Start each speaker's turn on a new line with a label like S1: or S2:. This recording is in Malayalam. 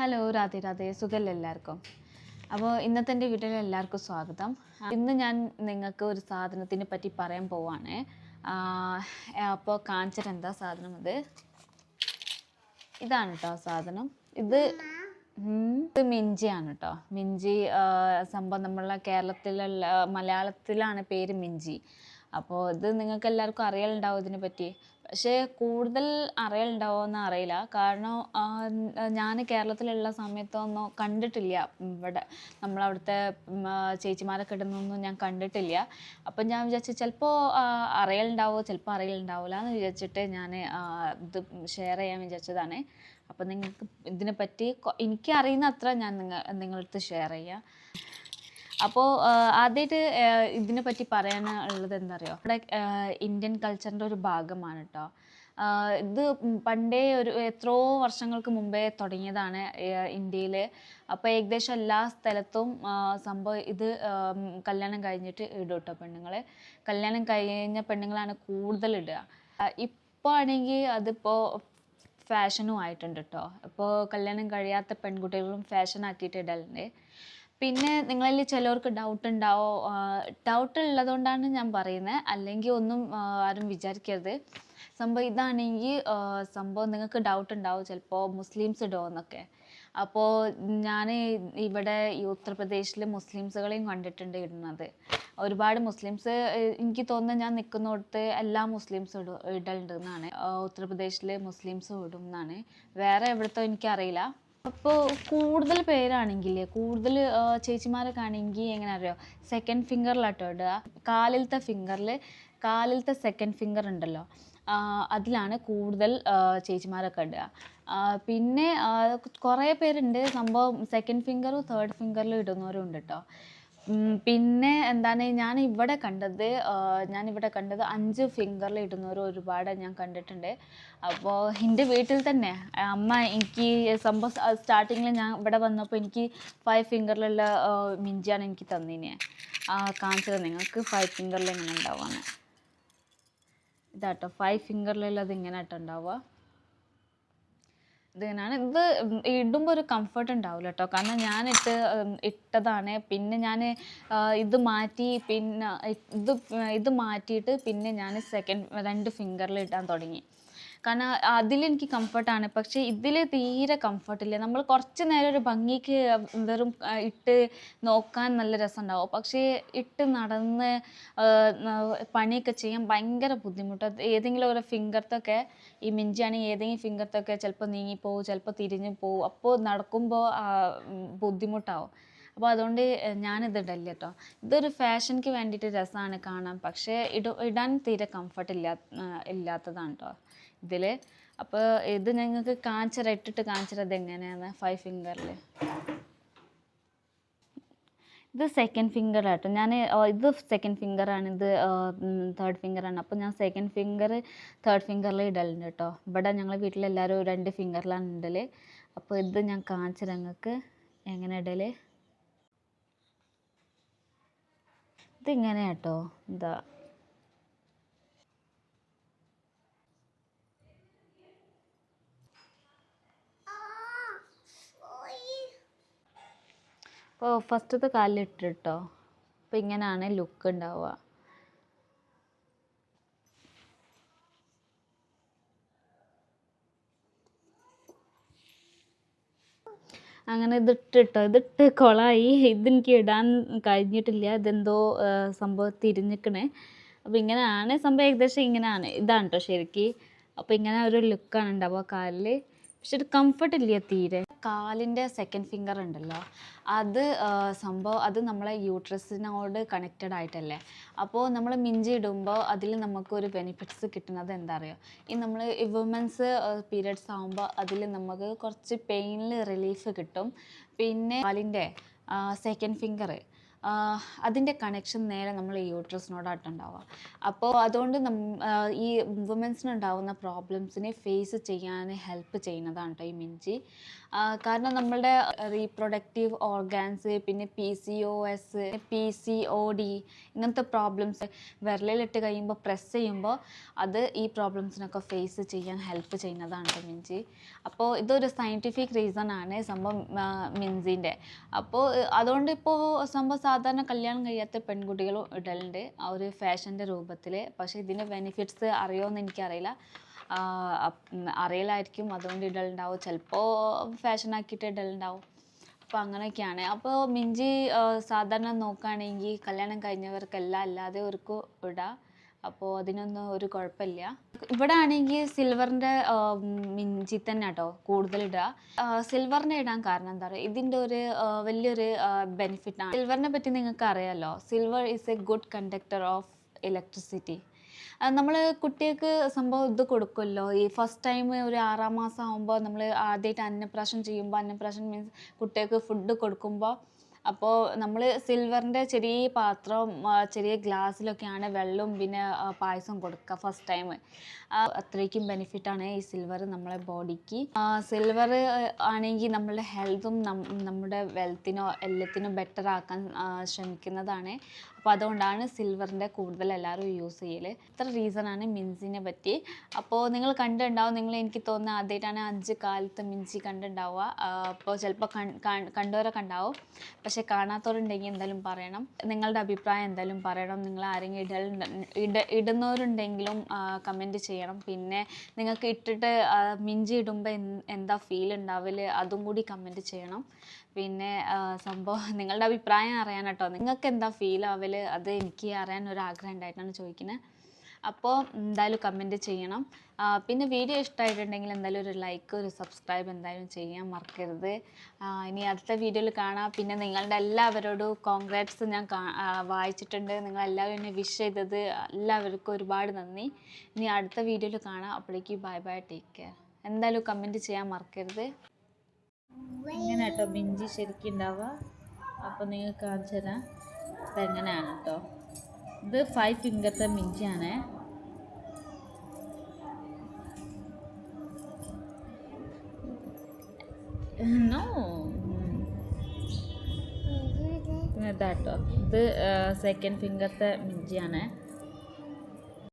S1: ഹലോ രാധേ രാധേ. സുഖല്ല എല്ലാവർക്കും? അപ്പോൾ ഇന്നത്തെ എന്റെ വീട്ടിൽ എല്ലാവർക്കും സ്വാഗതം. ഇന്ന് ഞാൻ നിങ്ങൾക്ക് ഒരു സാധനത്തിനെ പറ്റി പറയാൻ പോവാണ്. അപ്പോൾ കാണിച്ചിട്ട് എന്താ സാധനം ഇത് ഇതാണ് കേട്ടോ സാധനം. ഇത് ഇത് മിഞ്ചിയാണ് കേട്ടോ മിഞ്ചി സംഭവം നമ്മളെ കേരളത്തിലുള്ള മലയാളത്തിലാണ് പേര് മിഞ്ചി. അപ്പോൾ ഇത് നിങ്ങൾക്ക് എല്ലാവർക്കും അറിയലുണ്ടാവും ഇതിനെ പറ്റി പക്ഷേ കൂടുതൽ അറിയലുണ്ടാവുമെന്ന് അറിയില്ല. കാരണം ഞാൻ കേരളത്തിലുള്ള സമയത്തൊന്നും കണ്ടിട്ടില്ല. ഇവിടെ നമ്മളവിടുത്തെ ചേച്ചിമാരൊക്കെ ഇടുന്നൊന്നും ഞാൻ കണ്ടിട്ടില്ല. അപ്പം ഞാൻ വിചാരിച്ചു ചിലപ്പോൾ അറിയലുണ്ടാവോ ചിലപ്പോൾ അറിയലുണ്ടാവില്ല എന്ന് വിചാരിച്ചിട്ട് ഞാൻ ഇത് ഷെയർ ചെയ്യാൻ വിചാരിച്ചതാണ്. അപ്പം നിങ്ങൾക്ക് ഇതിനെപ്പറ്റി എനിക്ക് അറിയുന്ന അത്ര ഞാൻ നിങ്ങൾ നിങ്ങളടുത്ത് ഷെയർ ചെയ്യാം. അപ്പോൾ ആദ്യമായിട്ട് ഇതിനെ പറ്റി പറയാനുള്ളത് എന്താ നമ്മുടെ ഇന്ത്യൻ കൾച്ചറിന്റെ ഒരു ഭാഗമാണ് കേട്ടോ ഇത് പണ്ടേ ഒരു എത്രയോ വർഷങ്ങൾക്ക് മുമ്പേ തുടങ്ങിയതാണ് ഇന്ത്യയിൽ അപ്പോൾ ഏകദേശം എല്ലാ സ്ഥലത്തും സംഭവം ഇത് കല്യാണം കഴിഞ്ഞിട്ട് ഇടും കേട്ടോ പെണ്ണുങ്ങളെ. കല്യാണം കഴിഞ്ഞ പെണ്ണുങ്ങളാണ് കൂടുതൽ ഇടുക. ഇപ്പോൾ ആണെങ്കിൽ അതിപ്പോൾ ഫാഷനും ആയിട്ടുണ്ട് കേട്ടോ ഇപ്പോൾ കല്യാണം കഴിയാത്ത പെൺകുട്ടികളും ഫാഷൻ ആക്കിയിട്ട് ഇടലുണ്ട്. പിന്നെ നിങ്ങളിൽ ചിലവർക്ക് ഡൗട്ട് ഉണ്ടാവോ? ഡൗട്ട് ഉള്ളതുകൊണ്ടാണ് ഞാൻ പറയുന്നത് അല്ലെങ്കിൽ ഒന്നും ആരും വിചാരിക്കരുത്. സംഭവം ഇതാണെങ്കിൽ സംഭവം നിങ്ങൾക്ക് ഡൗട്ട് ഉണ്ടാവും ചിലപ്പോൾ മുസ്ലിംസ് ഇടോ എന്നൊക്കെ. അപ്പോൾ ഞാൻ ഇവിടെ ഈ ഉത്തർപ്രദേശിൽ മുസ്ലിംസുകളെയും കണ്ടിട്ടുണ്ട് ഇടുന്നത്. ഒരുപാട് മുസ്ലിംസ് എനിക്ക് തോന്നുന്നത് ഞാൻ നിൽക്കുന്നിടത്ത് എല്ലാ മുസ്ലിംസും ഇടും ഇടലുണ്ട് എന്നാണ് ഉത്തർപ്രദേശിൽ മുസ്ലിംസ് ഇടും എന്നാണ്. വേറെ എവിടുത്തോ എനിക്കറിയില്ല. അപ്പോൾ കൂടുതൽ പേരാണെങ്കിൽ കൂടുതൽ ചേച്ചിമാരൊക്കെ ആണെങ്കിൽ എങ്ങനെ അറിയോ സെക്കൻഡ് ഫിംഗറിലാട്ടോ ഇടുക. കാലിലത്തെ ഫിംഗറിൽ കാലിലത്തെ സെക്കൻഡ് ഫിംഗർ ഉണ്ടല്ലോ. അതിലാണ് കൂടുതൽ ചേച്ചിമാരൊക്കെ ഇടുക. പിന്നെ കുറേ പേരുണ്ട്. സംഭവം സെക്കൻഡ് ഫിംഗറും തേർഡ് ഫിംഗറിലും ഇടുന്നവരും ഉണ്ട് കേട്ടോ. പിന്നെ എന്താണ് ഞാൻ ഇവിടെ കണ്ടത് ഞാൻ ഇവിടെ കണ്ടത് അഞ്ച് ഫിംഗറിൽ ഇടുന്നവർ ഒരുപാട് ഞാൻ കണ്ടിട്ടുണ്ട്. അപ്പോൾ എന്റെ വീട്ടിൽ തന്നെ അമ്മ എനിക്ക് സംഭവം സ്റ്റാർട്ടിങ്ങിൽ ഞാൻ ഇവിടെ വന്നപ്പോൾ എനിക്ക് ഫൈവ് ഫിംഗറിലുള്ള മിഞ്ചിയാണ് എനിക്ക് തന്നിനെ. കാണിച്ചത് നിങ്ങൾക്ക് ഫൈവ് ഫിംഗറിൽ എങ്ങനെ ഉണ്ടാവുകയാണ്? ഇതാട്ടോ ഫൈവ് ഫിംഗറിലുള്ളത് ഇങ്ങനെ ആട്ടോ ഉണ്ടാവുക. ഇതിനാണ് ഇത് ഇടുമ്പോൾ ഒരു കംഫർട്ട് ഉണ്ടാവില്ല കേട്ടോ കാരണം ഞാൻ ഇട്ട് ഇട്ടതാണ്. പിന്നെ ഞാൻ ഇത് മാറ്റി പിന്നെ ഇത് ഇത് മാറ്റിയിട്ട് പിന്നെ ഞാൻ സെക്കൻഡ് രണ്ട് ഫിംഗറിൽ ഇടാൻ തുടങ്ങി. കാരണം അതിലെനിക്ക് കംഫർട്ടാണ് പക്ഷേ ഇതിൽ തീരെ കംഫർട്ടില്ല നമ്മൾ കുറച്ച് നേരം ഒരു ഭംഗിക്ക് വെറും ഇട്ട് നോക്കാൻ നല്ല രസമുണ്ടാവും. പക്ഷേ ഇട്ട് നടന്ന് പണിയൊക്കെ ചെയ്യാൻ ഭയങ്കര ബുദ്ധിമുട്ട്. ഏതെങ്കിലും ഒരു ഫിംഗർത്തൊക്കെ ഈ മിഞ്ചിയാണെങ്കിൽ ഏതെങ്കിലും ഫിംഗർത്തൊക്കെ ചിലപ്പോൾ നീങ്ങിപ്പോവും ചിലപ്പോൾ തിരിഞ്ഞു പോവും. അപ്പോൾ നടക്കുമ്പോൾ ബുദ്ധിമുട്ടാവും. അപ്പോൾ അതുകൊണ്ട് ഞാനിത് ഇടല്ല കേട്ടോ ഇതൊരു ഫാഷൻക്ക് വേണ്ടിയിട്ട് രസമാണ് കാണാൻ. പക്ഷേ ഇട ഇടാൻ തീരെ കംഫർട്ട് ഇല്ലാ ഇല്ലാത്തതാണ് കേട്ടോ ഇതിൽ അപ്പോൾ ഇത് ഞങ്ങൾക്ക് കാണിച്ചറ ഇട്ടിട്ട് കാണിച്ചത് എങ്ങനെയാണ്? ഫൈവ് ഫിംഗറിൽ ഇത് സെക്കൻഡ് ഫിംഗർ ആട്ടോ. ഞാൻ ഇത് സെക്കൻഡ് ഫിംഗറാണ് ഇത് തേർഡ് ഫിംഗറാണ് അപ്പോൾ ഞാൻ സെക്കൻഡ് ഫിംഗർ തേർഡ് ഫിംഗറിൽ ഇടലുണ്ട് കേട്ടോ ഇവിടെ ഞങ്ങൾ വീട്ടിലെല്ലാവരും രണ്ട് ഫിംഗറിലാണ് ഇടൽ അപ്പോൾ ഇത് ഞാൻ കാണിച്ചു ഞങ്ങൾക്ക് എങ്ങനെ ഇടൽ ഇതിങ്ങനെ കേട്ടോ എന്താ അപ്പോൾ ഫസ്റ്റത്തെ കാലിലിട്ട് കേട്ടോ അപ്പോൾ ഇങ്ങനെയാണ് ലുക്ക് ഉണ്ടാവുക അങ്ങനെ ഇതിട്ട് കേട്ടോ ഇതിട്ട് കുളമായി ഇതെനിക്ക് ഇടാൻ കഴിഞ്ഞിട്ടില്ല. ഇതെന്തോ സംഭവം തിരിഞ്ഞിക്കണേ. അപ്പോൾ ഇങ്ങനെയാണ് സംഭവം. ഏകദേശം ഇങ്ങനെയാണ് ഇതാണ് കേട്ടോ ശരിക്ക്. അപ്പോൾ ഇങ്ങനെ ഒരു ലുക്കാണ് ഉണ്ടാവുക കാലിൽ പക്ഷെ ഒരു കംഫർട്ട് ഇല്ല തീരെ? കാലിന്റെ സെക്കൻഡ് ഫിംഗർ ഉണ്ടല്ലോ. അത് സംഭവം അത് നമ്മളെ യൂട്രസിനോട് കണക്റ്റഡ് ആയിട്ടല്ലേ? അപ്പോൾ നമ്മൾ മിഞ്ചി ഇടുമ്പോൾ അതിൽ നമുക്കൊരു ബെനിഫിറ്റ്സ് കിട്ടുന്നത് എന്താ അറിയോ ഈ നമ്മൾ വുമൻസ് പീരിയഡ്സ് ആകുമ്പോൾ അതിൽ നമുക്ക് കുറച്ച് പെയിനിൽ റിലീഫ് കിട്ടും. പിന്നെ കാലിന്റെ സെക്കൻഡ് ഫിംഗർ അതിന്റെ കണക്ഷൻ നേരെ നമ്മൾ ഈ യൂട്രസിനോടായിട്ടുണ്ടാവുക അപ്പോൾ അതുകൊണ്ട് ഈ വുമൻസിനുണ്ടാവുന്ന പ്രോബ്ലംസിനെ ഫേസ് ചെയ്യാൻ ഹെൽപ്പ് ചെയ്യുന്നതാണ് കേട്ടോ ഈ മിഞ്ചി. കാരണം നമ്മളുടെ റീപ്രൊഡക്റ്റീവ് ഓർഗാൻസ് പിന്നെ P C O S P C O D ഇങ്ങനത്തെ പ്രോബ്ലംസ് വിരലിലിട്ട് കഴിയുമ്പോൾ പ്രസ് ചെയ്യുമ്പോൾ അത് ഈ പ്രോബ്ലംസിനൊക്കെ ഫേസ് ചെയ്യാൻ ഹെൽപ്പ് ചെയ്യുന്നതാണ് കേട്ടോ മിഞ്ചി. അപ്പോൾ ഇതൊരു സയന്റിഫിക് റീസൺ ആണ് സംഭവം മിൻസിന്റെ അപ്പോൾ അതുകൊണ്ട് ഇപ്പോൾ സംഭവം സാധാരണ കല്യാണം കഴിയാത്ത പെൺകുട്ടികളും ഇടലുണ്ട്. ആ ഒരു ഫാഷന്റെ രൂപത്തിൽ പക്ഷേ ഇതിന്റെ ബെനിഫിറ്റ്സ് അറിയുമോയെന്ന് എനിക്കറിയില്ല. അറിയലായിരിക്കും. അതുകൊണ്ട് ഇടലുണ്ടാവും. ചിലപ്പോൾ ഫാഷൻ ആക്കിയിട്ട് ഇടലുണ്ടാവും. അപ്പോൾ അങ്ങനെയൊക്കെയാണ്. അപ്പോൾ മിഞ്ചി സാധാരണ നോക്കുകയാണെങ്കിൽ കല്യാണം കഴിഞ്ഞവർക്കെല്ലാം അല്ലാതെ അവർക്കും ഇടാം. അപ്പോൾ അതിനൊന്നും ഒരു കുഴപ്പമില്ല. ഇവിടെ ആണെങ്കിൽ സിൽവറിന്റെ മിഞ്ചി തന്നെ കേട്ടോ കൂടുതൽ ഇടുക സിൽവറിന്റെ ഇടാൻ കാരണം എന്താ പറയുക ഇതിന്റെ ഒരു വലിയൊരു വലിയൊരു ബെനിഫിറ്റാണ് സിൽവറിനെ പറ്റി നിങ്ങൾക്ക് അറിയാമല്ലോ silver is a good conductor of electricity നമ്മൾ കുട്ടികൾക്ക് സംഭവം ഇത് കൊടുക്കുമല്ലോ. ഈ ഫസ്റ്റ് ടൈം ഒരു ആറാം മാസം ആകുമ്പോൾ നമ്മൾ ആദ്യമായിട്ട് അന്നപ്രാശം ചെയ്യുമ്പോൾ അന്നപ്രാശം മീൻസ് കുട്ടികൾക്ക് ഫുഡ് കൊടുക്കുമ്പോൾ അപ്പോൾ നമ്മൾ സിൽവറിന്റെ ചെറിയ പാത്രവും ചെറിയ ഗ്ലാസ്സിലൊക്കെയാണ് വെള്ളവും പിന്നെ പായസവും പായസം കൊടുക്കുക ഫസ്റ്റ് ടൈം അത്രയ്ക്കും ബെനിഫിറ്റാണ് ഈ സിൽവർ നമ്മളെ ബോഡിക്ക്. സിൽവർ ആണെങ്കിൽ നമ്മളുടെ ഹെൽത്തും നമ്മുടെ വെൽത്തിനോ എല്ലാത്തിനും ബെറ്റർ ആക്കാൻ ശ്രമിക്കുന്നതാണ്. അപ്പോൾ അതുകൊണ്ടാണ് സിൽവറിന്റെ കൂടുതൽ എല്ലാവരും യൂസ് ചെയ്യൽ ഇത്ര റീസണാണ് മിൻസിനെ പറ്റി. അപ്പോൾ നിങ്ങൾ കണ്ടിട്ടുണ്ടാവും നിങ്ങൾ എനിക്ക് തോന്നുന്ന ആദ്യമായിട്ടാണ് അഞ്ച് കാലത്ത് മിൻസി കണ്ടിട്ടുണ്ടാവുക. അപ്പോൾ ചിലപ്പോൾ കണ്ടവരൊക്കെ ഉണ്ടാവും. പക്ഷേ കാണാത്തവരുണ്ടെങ്കിൽ എന്തായാലും പറയണം. നിങ്ങളുടെ അഭിപ്രായം എന്തായാലും പറയണം. നിങ്ങൾ ആരെങ്കിലും ഇടൽ ഇട ഇടുന്നവരുണ്ടെങ്കിലും കമന്റ് ചെയ്യണം. പിന്നെ നിങ്ങൾക്ക് ഇട്ടിട്ട് മിഞ്ചി ഇടുമ്പോൾ എന്താ ഫീൽ ഉണ്ടാവൽ? അതും കൂടി കമന്റ് ചെയ്യണം. പിന്നെ സംഭവം നിങ്ങളുടെ അഭിപ്രായം അറിയാൻ കേട്ടോ നിങ്ങൾക്ക് എന്താ ഫീൽ ആവൽ? അത് എനിക്ക് അറിയാൻ ഒരു ആഗ്രഹം ഉണ്ടായിട്ടാണ് ചോദിക്കുന്നത് അപ്പോൾ എന്തായാലും കമന്റ് ചെയ്യണം. പിന്നെ വീഡിയോ ഇഷ്ടമായിട്ടുണ്ടെങ്കിൽ എന്തായാലും ഒരു ലൈക്ക് ഒരു സബ്സ്ക്രൈബ് എന്തായാലും ചെയ്യാൻ മറക്കരുത്. ഇനി അടുത്ത വീഡിയോയിൽ കാണാം. പിന്നെ നിങ്ങളുടെ എല്ലാവരോടും കോൺഗ്രാറ്റ്സ് ഞാൻ വായിച്ചിട്ടുണ്ട്. നിങ്ങൾ എല്ലാവരും എന്നെ വിഷ് ചെയ്തത് എല്ലാവർക്കും ഒരുപാട് നന്ദി. ഇനി അടുത്ത വീഡിയോയിൽ കാണാം. അപ്പോഴേക്കും ബൈ ബൈ ടേക്ക് കെയർ എന്തായാലും കമന്റ് ചെയ്യാൻ മറക്കരുത്. ഇങ്ങനെ കേട്ടോ മിഞ്ചി ശരിക്കും ഉണ്ടാവുക അപ്പോൾ നിങ്ങൾക്ക് കാണിച്ചു തരാം. ഇതെങ്ങനെയാണ് കേട്ടോ ഇത് ഫൈവ് ഫിംഗറത്തെ മിഞ്ചിയാണ്. നോ. ഇതാട്ടോ. ഇത് സെക്കൻഡ് ഫിംഗറത്തെ മിഞ്ചിയാണ്.